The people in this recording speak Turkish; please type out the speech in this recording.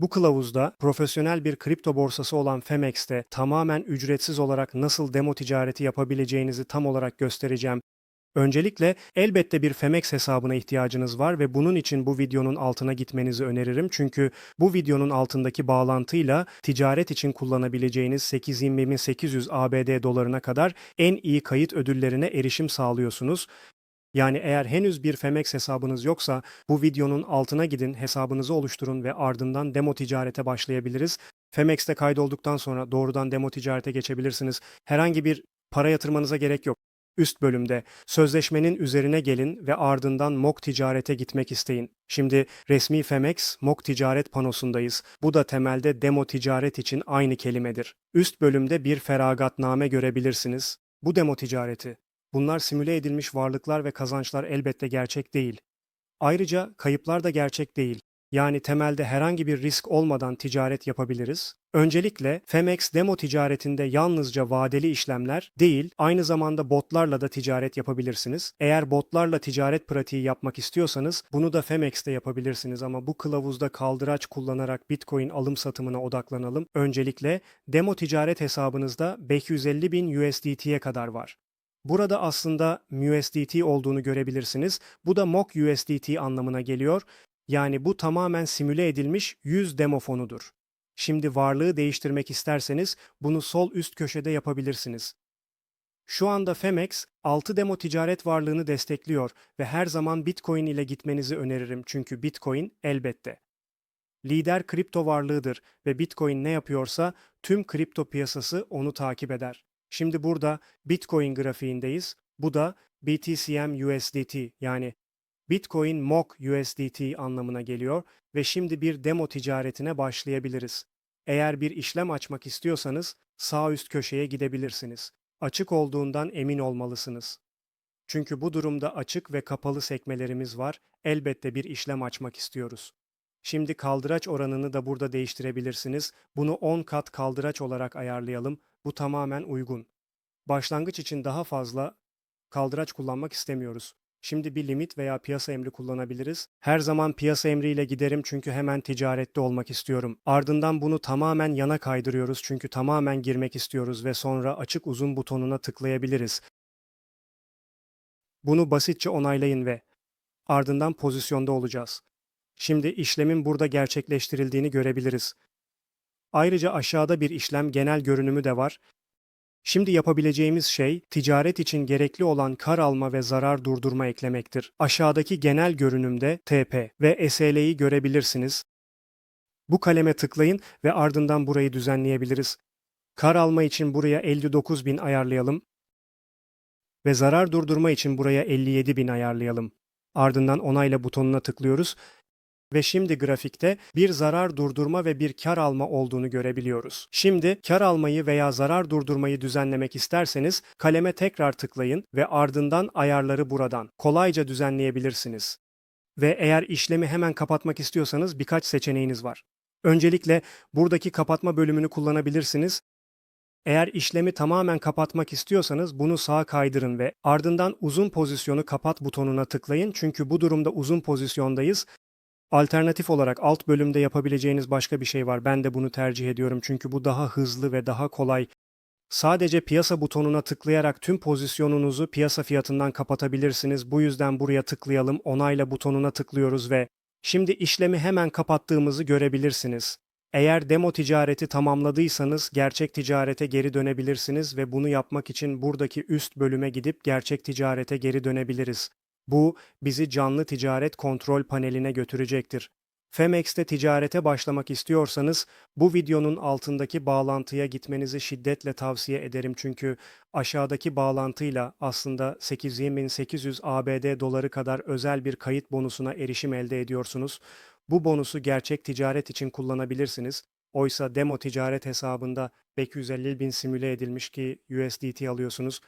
Bu kılavuzda profesyonel bir kripto borsası olan Femex'te tamamen ücretsiz olarak nasıl demo ticareti yapabileceğinizi tam olarak göstereceğim. Öncelikle elbette bir Femex hesabına ihtiyacınız var ve bunun için bu videonun altına gitmenizi öneririm. Çünkü bu videonun altındaki bağlantıyla ticaret için kullanabileceğiniz 820.800 ABD dolarına kadar en iyi kayıt ödüllerine erişim sağlıyorsunuz. Yani eğer henüz bir Femex hesabınız yoksa bu videonun altına gidin, hesabınızı oluşturun ve ardından demo ticarete başlayabiliriz. Femex'te kaydolduktan sonra doğrudan demo ticarete geçebilirsiniz. Herhangi bir para yatırmanıza gerek yok. Üst bölümde sözleşmenin üzerine gelin ve ardından MOK ticarete gitmek isteyin. Şimdi resmi Femex MOK ticaret panosundayız. Bu da temelde demo ticaret için aynı kelimedir. Üst bölümde bir feragatname görebilirsiniz. Bu demo ticareti. Bunlar simüle edilmiş varlıklar ve kazançlar elbette gerçek değil. Ayrıca kayıplar da gerçek değil. Yani temelde herhangi bir risk olmadan ticaret yapabiliriz. Öncelikle Femex demo ticaretinde yalnızca vadeli işlemler değil, aynı zamanda botlarla da ticaret yapabilirsiniz. Eğer botlarla ticaret pratiği yapmak istiyorsanız bunu da Femex'te yapabilirsiniz ama bu kılavuzda kaldıraç kullanarak Bitcoin alım satımına odaklanalım. Öncelikle demo ticaret hesabınızda 550 bin USDT'ye kadar var. Burada aslında MUSDT olduğunu görebilirsiniz. Bu da mock USDT anlamına geliyor. Yani bu tamamen simüle edilmiş 100 demo fonudur. Şimdi varlığı değiştirmek isterseniz bunu sol üst köşede yapabilirsiniz. Şu anda Femex 6 demo ticaret varlığını destekliyor ve her zaman Bitcoin ile gitmenizi öneririm çünkü Bitcoin elbette. Lider kripto varlığıdır ve Bitcoin ne yapıyorsa tüm kripto piyasası onu takip eder. Şimdi burada Bitcoin grafiğindeyiz. Bu da BTCM USDT yani Bitcoin MOK USDT anlamına geliyor ve şimdi bir demo ticaretine başlayabiliriz. Eğer bir işlem açmak istiyorsanız sağ üst köşeye gidebilirsiniz. Açık olduğundan emin olmalısınız. Çünkü bu durumda açık ve kapalı sekmelerimiz var. Elbette bir işlem açmak istiyoruz. Şimdi kaldıraç oranını da burada değiştirebilirsiniz. Bunu 10 kat kaldıraç olarak ayarlayalım. Bu tamamen uygun. Başlangıç için daha fazla kaldıraç kullanmak istemiyoruz. Şimdi bir limit veya piyasa emri kullanabiliriz. Her zaman piyasa emriyle giderim çünkü hemen ticarette olmak istiyorum. Ardından bunu tamamen yana kaydırıyoruz çünkü tamamen girmek istiyoruz ve sonra açık uzun butonuna tıklayabiliriz. Bunu basitçe onaylayın ve ardından pozisyonda olacağız. Şimdi işlemin burada gerçekleştirildiğini görebiliriz. Ayrıca aşağıda bir işlem genel görünümü de var. Şimdi yapabileceğimiz şey ticaret için gerekli olan kar alma ve zarar durdurma eklemektir. Aşağıdaki genel görünümde TP ve SL'yi görebilirsiniz. Bu kaleme tıklayın ve ardından burayı düzenleyebiliriz. Kar alma için buraya 59.000 ayarlayalım ve zarar durdurma için buraya 57.000 ayarlayalım. Ardından onayla butonuna tıklıyoruz ve şimdi grafikte bir zarar durdurma ve bir kar alma olduğunu görebiliyoruz. Şimdi kar almayı veya zarar durdurmayı düzenlemek isterseniz kaleme tekrar tıklayın ve ardından ayarları buradan kolayca düzenleyebilirsiniz. Ve eğer işlemi hemen kapatmak istiyorsanız birkaç seçeneğiniz var. Öncelikle buradaki kapatma bölümünü kullanabilirsiniz. Eğer işlemi tamamen kapatmak istiyorsanız bunu sağa kaydırın ve ardından uzun pozisyonu kapat butonuna tıklayın çünkü bu durumda uzun pozisyondayız Alternatif olarak alt bölümde yapabileceğiniz başka bir şey var. Ben de bunu tercih ediyorum çünkü bu daha hızlı ve daha kolay. Sadece piyasa butonuna tıklayarak tüm pozisyonunuzu piyasa fiyatından kapatabilirsiniz. Bu yüzden buraya tıklayalım, onayla butonuna tıklıyoruz ve şimdi işlemi hemen kapattığımızı görebilirsiniz. Eğer demo ticareti tamamladıysanız gerçek ticarete geri dönebilirsiniz ve bunu yapmak için buradaki üst bölüme gidip gerçek ticarete geri dönebiliriz. Bu bizi canlı ticaret kontrol paneline götürecektir. Femex'te ticarete başlamak istiyorsanız bu videonun altındaki bağlantıya gitmenizi şiddetle tavsiye ederim çünkü aşağıdaki bağlantıyla aslında 8800 ABD doları kadar özel bir kayıt bonusuna erişim elde ediyorsunuz. Bu bonusu gerçek ticaret için kullanabilirsiniz. Oysa demo ticaret hesabında 550 bin simüle edilmiş ki USDT alıyorsunuz.